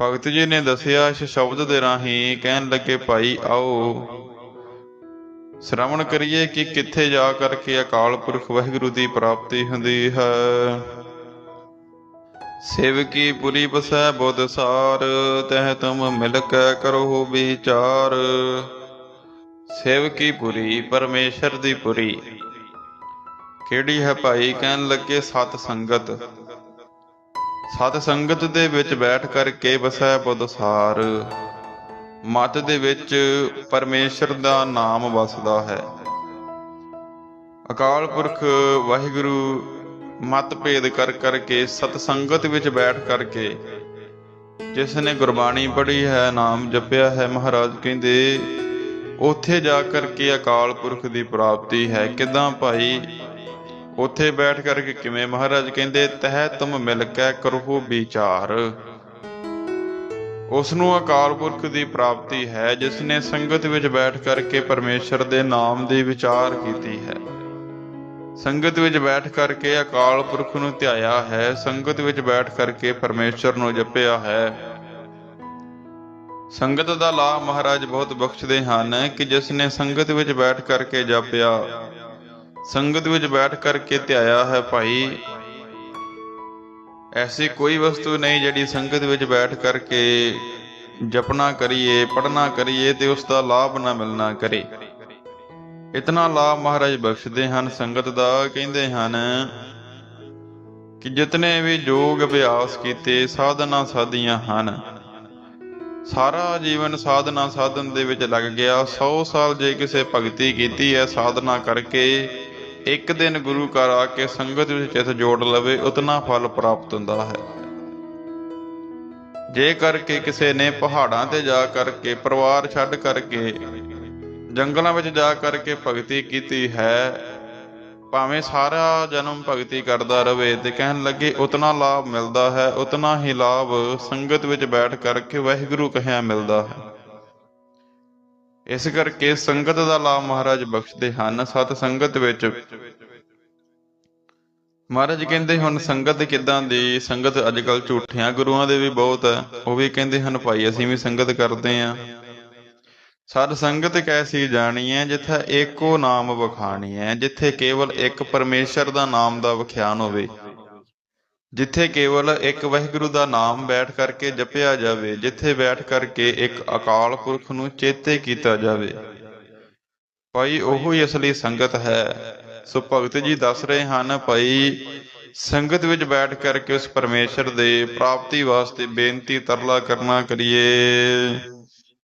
ਭਗਤ ਜੀ ਨੇ ਦੱਸਿਆ, ਇਸ ਸ਼ਬਦ ਦੇ ਰਾਹੀਂ ਕਹਿਣ ਲੱਗੇ, ਭਾਈ, ਆਓ। ਸ਼੍ਰਵਣ ਕਰੀਏ ਕਿ ਕਿੱਥੇ ਜਾ ਕਰਕੇ ਅਕਾਲ ਪੁਰਖ ਵਾਹਿਗੁਰੂ ਦੀ ਪ੍ਰਾਪਤੀ ਹੁੰਦੀ ਹੈ। ਸੇਵਕੀ ਪੁਰੀ ਬਸੈ ਬੁੱਧ ਸਾਰ, ਤਹਿ ਤੁਮ ਮਿਲ ਕੇ ਕਰੋ ਵਿਚਾਰ। ਸੇਵਕੀ ਪੁਰੀ, ਪਰਮੇਸ਼ਰ ਦੀ ਪੁਰੀ। ਕਿਹੜੀ ਹੈ ਭਾਈ? ਕਹਿਣ ਲੱਗੇ, ਸਤ ਸੰਗਤ। ਸਤ ਸੰਗਤ ਦੇ ਵਿੱਚ ਬੈਠ ਕਰਕੇ ਵਸੈ ਬੁੱਧ ਸਾਰ। ਮਤ ਦੇ ਵਿੱਚ ਪਰਮੇਸ਼ਰ ਦਾ ਨਾਮ ਵਸਦਾ ਹੈ। ਅਕਾਲ ਪੁਰਖ ਵਾਹਿਗੁਰੂ, ਮਤ ਭੇਦ ਕਰ ਕਰਕੇ ਸਤ ਸੰਗਤ ਵਿੱਚ ਬੈਠ ਕਰਕੇ ਜਿਸ ਨੇ ਗੁਰਬਾਣੀ ਪੜ੍ਹੀ ਹੈ, ਨਾਮ ਜਪਿਆ ਹੈ, ਮਹਾਰਾਜ ਕਹਿੰਦੇ, ਉੱਥੇ ਜਾ ਕਰਕੇ ਅਕਾਲ ਪੁਰਖ ਦੀ ਪ੍ਰਾਪਤੀ ਹੈ। ਕਿਦਾਂ ਭਾਈ? ਉੱਥੇ ਬੈਠ ਕਰਕੇ ਕਿਵੇਂ ਮਹਾਰਾਜ ਕਹਿੰਦੇ, ਤਹਿ ਤੁਮ ਮਿਲ ਕੇ ਕਰੋ ਵਿਚਾਰ। ਉਸ ਨੂੰ ਅਕਾਲ ਪੁਰਖ ਦੀ ਪ੍ਰਾਪਤੀ ਹੈ ਜਿਸ ਨੇ ਸੰਗਤ ਵਿੱਚ ਬੈਠ ਕਰਕੇ ਪਰਮੇਸ਼ਰ ਦੇ ਨਾਮ ਦੀ ਵਿਚਾਰ ਕੀਤੀ ਹੈ। ਸੰਗਤ ਵਿੱਚ ਬੈਠ ਕਰਕੇ ਅਕਾਲ ਪੁਰਖ ਨੂੰ ਧਿਆਇਆ ਹੈ, ਸੰਗਤ ਵਿੱਚ ਬੈਠ ਕਰਕੇ ਪਰਮੇਸ਼ਰ ਨੂੰ ਜਪਿਆ ਹੈ। ਸੰਗਤ ਦਾ ਲਾਭ ਮਹਾਰਾਜ ਬਹੁਤ ਬਖਸ਼ਦੇ ਹਨ ਕਿ ਜਿਸ ਨੇ ਸੰਗਤ ਵਿੱਚ ਬੈਠ ਕਰਕੇ ਜਪਿਆ ਸੰਗਤ ਵਿੱਚ ਬੈਠ ਕਰਕੇ ਧਿਆਇਆ ਹੈ ਭਾਈ। ਐਸੀ ਕੋਈ ਵਸਤੂ ਨਹੀਂ ਜਿਹੜੀ ਸੰਗਤ ਵਿੱਚ ਬੈਠ ਕਰਕੇ ਜਪਣਾ ਕਰੀਏ ਪੜਨਾ ਕਰੀਏ ਤੇ ਉਸ ਦਾ ਲਾਭ ਨਾ ਮਿਲਣਾ ਕਰੇ। ਇਤਨਾ ਲਾਭ ਮਹਾਰਾਜ ਬਖਸ਼ਦੇ ਹਨ, ਸੰਗਤ ਦਾ ਕਹਿੰਦੇ ਹਨ ਕਿ ਜਿਤਨੇ ਵੀ ਯੋਗ ਅਭਿਆਸ ਕੀਤੇ, ਸਾਧਨਾ ਸਾਧੀਆਂ ਹਨ। ਸਾਰਾ ਜੀਵਨ ਸਾਧਨਾ ਸਾਧਨ ਦੇ ਵਿੱਚ ਲੱਗ ਗਿਆ। 100 ਸਾਲ ਜੇ ਕਿਸੇ ਭਗਤੀ ਕੀਤੀ ਹੈ, ਸਾਧਨਾ ਕਰਕੇ ਇੱਕ ਦਿਨ ਗੁਰੂ ਘਰ ਆ ਕੇ ਸੰਗਤ ਵਿੱਚ ਚਿਤ ਜੋੜ ਲਵੇ, ਉਤਨਾ ਫਲ ਪ੍ਰਾਪਤ ਹੁੰਦਾ ਹੈ। ਜੇ ਕਰਕੇ ਕਿਸੇ ਨੇ ਪਹਾੜਾਂ ਤੇ ਜਾ ਕਰਕੇ ਪਰਿਵਾਰ ਛੱਡ ਕਰਕੇ, ਜੰਗਲਾਂ ਵਿੱਚ ਜਾ ਕਰਕੇ ਭਗਤੀ ਕੀਤੀ ਹੈ, ਭਾਵੇਂ ਸਾਰਾ ਜਨਮ ਭਗਤੀ ਕਰਦਾ ਰਵੇ ਤੇ ਕਹਿਣ ਲੱਗੇ, ਉਤਨਾ ਲਾਭ ਮਿਲਦਾ ਹੈ, ਉਤਨਾ ਹੀ ਲਾਭ ਸੰਗਤ ਵਿੱਚ ਬੈਠ ਕਰਕੇ ਵਾਹਿਗੁਰੂ ਕਹਿਆ ਮਿਲਦਾ ਹੈ। ਇਸ ਕਰਕੇ ਸੰਗਤ ਦਾ ਲਾਭ ਮਹਾਰਾਜ ਬਖਸ਼ਦੇ ਹਨ, ਸਤ ਸੰਗਤ ਵਿੱਚ। ਮਹਾਰਾਜ ਕਹਿੰਦੇ ਹੁਣ ਸੰਗਤ ਕਿਦਾਂ ਦੀ? ਸੰਗਤ ਅੱਜ ਕੱਲ ਝੂਠਿਆਂ ਗੁਰੂਆਂ ਦੇ ਵੀ ਬਹੁਤ ਹੈ ਉਹ ਵੀ ਕਹਿੰਦੇ ਹਨ, ਭਾਈ, ਅਸੀਂ ਵੀ ਸੰਗਤ ਕਰਦੇ ਆਂ। ਸਤ ਸੰਗਤ ਕੈਸੀ ਜਾਣੀ ਹੈ ਜਿੱਥੇ ਏਕੋ ਨਾਮ ਵਖਾਣੀ ਹੈ ਜਿੱਥੇ ਕੇਵਲ ਇੱਕ ਪਰਮੇਸ਼ਰ ਦਾ ਨਾਮ ਦਾ ਵਿਖਿਆਨ ਹੋਵੇ। ਜਿੱਥੇ ਕੇਵਲ ਇੱਕ ਵਾਹਿਗੁਰੂ ਦਾ ਨਾਮ ਬੈਠ ਕਰਕੇ ਜਪਿਆ ਜਾਵੇ, ਜਿੱਥੇ ਬੈਠ ਕਰਕੇ ਇੱਕ ਅਕਾਲ ਪੁਰਖ ਨੂੰ ਚੇਤੇ ਕੀਤਾ ਜਾਵੇ। ਭਾਈ, ਉਹ ਹੀ ਅਸਲੀ ਸੰਗਤ ਹੈ। ਸੋ ਭਗਤ ਜੀ ਦੱਸ ਰਹੇ ਹਨ, ਭਾਈ, ਸੰਗਤ ਵਿੱਚ ਬੈਠ ਕਰਕੇ ਉਸ ਪਰਮੇਸ਼ਰ ਦੇ ਪ੍ਰਾਪਤੀ ਵਾਸਤੇ ਬੇਨਤੀ ਤਰਲਾ ਕਰਨਾ ਕਰੀਏ।